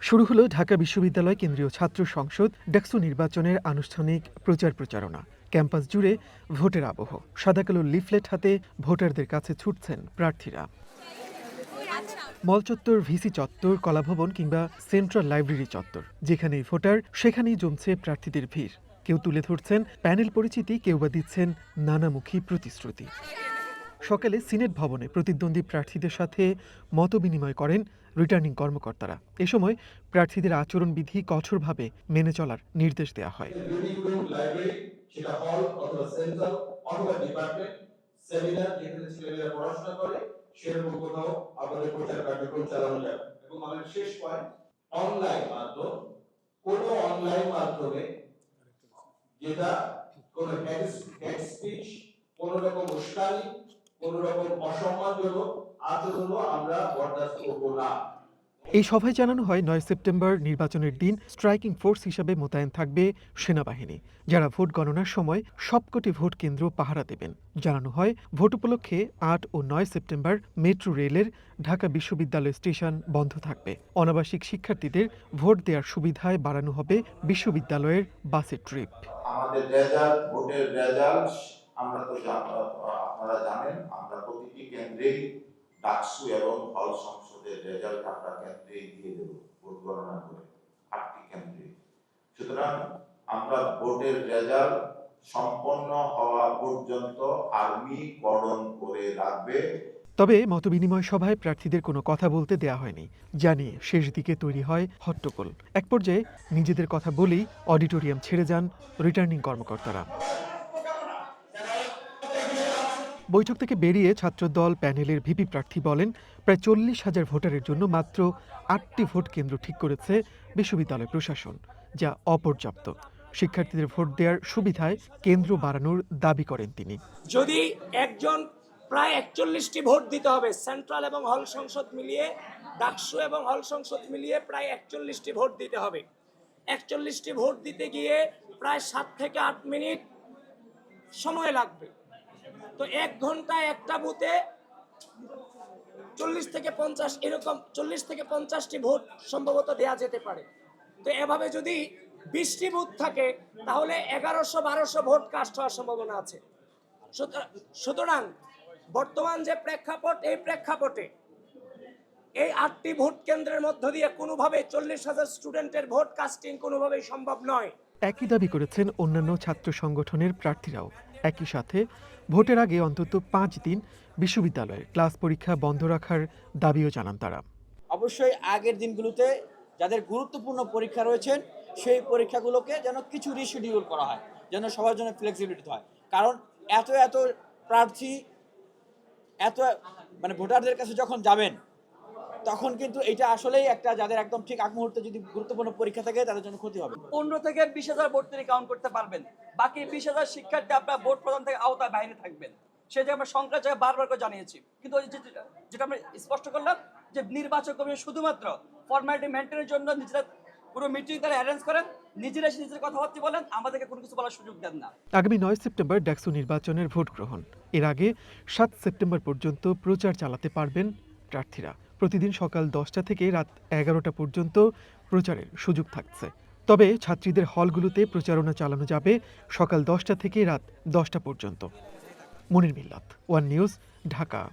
শুরু হলো ঢাকা বিশ্ববিদ্যালয় কেন্দ্রীয় ছাত্র সংসদ ডাকসু নির্বাচনের আনুষ্ঠানিক প্রচার প্রচারণা। ক্যাম্পাস জুড়ে ভোটের আবহ। সাদাকালো লিফলেট হাতে ভোটারদের কাছে ছুটছেন প্রার্থীরা। মল চত্বর ভিসি চত্বর, কলাভবন কিংবা সেন্ট্রাল লাইব্রেরি চত্বর। যেখানেই ভোটার, সেখানেই জমছে প্রার্থীদের ভিড়। কেউ তুলে ধরছেন প্যানেল পরিচিতি, কেউ বা দিচ্ছেন নানামুখী প্রতিশ্রুতি। সকালে সিনেট ভবনে প্রতিদ্বন্দ্বী প্রার্থীদের সাথে মত বিনিময় করেন রিটার্নিং কর্মকর্তারা। এ সময় প্রার্থীদের আচরণবিধি কঠোরভাবে মেনে চলার নির্দেশ দেওয়া হয়। যেটা হেড স্পিচ কোন রকম উস্কানি কোন রকম অসম্মানজনক আচরণও আমরা বরদাস্ত করব না। এই সভায় জানানো হয় নয় সেপ্টেম্বর নির্বাচনের দিন স্ট্রাইকিং ফোর্স হিসাবে মোতায়েন থাকবে সেনাবাহিনী যারা ভোট গণনার সময় সবকটি ভোট কেন্দ্র পাহারা দেবেন। জানানো হয় ভোট উপলক্ষে আট ও নয় সেপ্টেম্বর মেট্রো রেলের ঢাকা বিশ্ববিদ্যালয় স্টেশন বন্ধ থাকবে। অনাবাসিক শিক্ষার্থীদের ভোট দেওয়ার সুবিধায় বাড়ানো হবে বিশ্ববিদ্যালয়ের বাসের ট্রিপ। আমাদের রেজাল্ট ভোটের রেজাল্ট আমরা তো আপনারা জানেন, আমরা প্রতিটি কেন্দ্রেই ডাকসু এবং হল সংসদের রেজাল্ট আমরা কেন্দ্রেই দিয়ে দেব, ভোট গণনা করে, আটটি কেন্দ্রে। সুতরাং আমরা ভোটের রেজাল্ট সম্পন্ন হওয়া পর্যন্ত আর্মি কর্ডন করে রাখবে। তবে মতবিনিময় সভায় প্রার্থীদের কোনো কথা বলতে দেয়া হয়নি, জানিয়ে শেষ দিকে তৈরি হয় হট্টগোল। এক পর্যায়ে নিজেদের কথা বলেই অডিটোরিয়াম ছেড়ে যান রিটার্নিং কর্মকর্তারা। বৈঠক থেকে বেরিয়ে ছাত্রদল প্যানেলের ভিপি প্রার্থী বলেন, প্রায় চল্লিশ হাজার ভোটারের জন্য মাত্র আটটি ভোট কেন্দ্র ঠিক করেছে বিশ্ববিদ্যালয় প্রশাসন, যা অপর্যাপ্ত। শিক্ষার্থীদের ভোট দেওয়ার সুবিধায় কেন্দ্র বাড়ানোর দাবি করেন তিনি। যদি একজন প্রায় একচল্লিশটি ভোট দিতে হবে, সেন্ট্রাল এবং হল সংসদ মিলিয়ে, ডাকসু এবং হল সংসদ মিলিয়ে প্রায় একচল্লিশটি ভোট দিতে হবে। একচল্লিশটি ভোট দিতে গিয়ে প্রায় সাত থেকে আট মিনিট সময় লাগবে। তো এক ঘন্টায় একটা বুথে চল্লিশ থেকে পঞ্চাশ, এরকম চল্লিশ থেকে পঞ্চাশটি ভোট সম্ভবত দেয়া যেতে পারে। তো এভাবে যদি বিশটি বুথ থাকে, তাহলে এগারোশো বারোশো ভোট কাস্ট হওয়ার সম্ভাবনা আছে। সুতরাং বর্তমান যে প্রেক্ষাপট, এই প্রেক্ষাপটে এই আটটি ভোট কেন্দ্রের মধ্য দিয়ে কোনোভাবে চল্লিশ হাজার স্টুডেন্টের ভোট কাস্টিং কোনোভাবেই সম্ভব নয়। একই দাবি করেছেন অন্যান্য ছাত্র সংগঠনের প্রার্থীরাও। একই সাথে ভোটের আগে অন্তত পাঁচ দিন বিশ্ববিদ্যালয়ে ক্লাস পরীক্ষা বন্ধ রাখার দাবিও জানান তারা। অবশ্যই আগের দিনগুলোতে যাদের গুরুত্বপূর্ণ পরীক্ষা রয়েছেন সেই পরীক্ষাগুলোকে যেন কিছু রিশিডিউল করা হয়, যেন সবার জন্য ফ্লেক্সিবিলিটি হয়। কারণ এত এত প্রার্থী, এত মানে ভোটারদের কাছে যখন যাবেন তখন কিন্তু এটা আসলেই একটা যাদের একদম ঠিক আগ মুহূর্তে যদি গুরুত্বপূর্ণ পরীক্ষা থাকে তাদের জন্য ক্ষতি হবে। পনেরো থেকে বিশ হাজার ভোট তিনি কাউন্ট করতে পারবেন। বাকি বিশ হাজার শিক্ষার্থী আপনার ভোট প্রদান থেকে আওতায় বাইরে থাকবেন। সেটা আমরা সংখ্যা জায়গায় বারবার করে জানিয়েছি। কিন্তু ওই যেটা- যেটা আমরা স্পষ্ট করলাম যে নির্বাচন কমিশন শুধুমাত্র ফর্মালিটি মেনটেনের জন্য নিজেরা পুরো মিটিং তারা অ্যারেঞ্জ করেন নিজেরা এসে নিজের কথাবার্তা বলেন আমাদেরকে কোনো কিছু বলার সুযোগ দেন না। আগামী নয় সেপ্টেম্বর ডাকসু নির্বাচনের ভোট গ্রহণ এর আগে সাত সেপ্টেম্বর পর্যন্ত প্রচার চালাতে পারবেন প্রার্থীরা। প্রতিদিন সকাল দশটা থেকে রাত এগারোটা পর্যন্ত প্রচারের সুযোগ থাকছে। তবে ছাত্রীদের হলগুলোতে প্রচারণা চালানো যাবে সকাল দশটা থেকে রাত দশটা পর্যন্ত। মনির মিল্লাত, ওয়ান নিউজ, ঢাকা।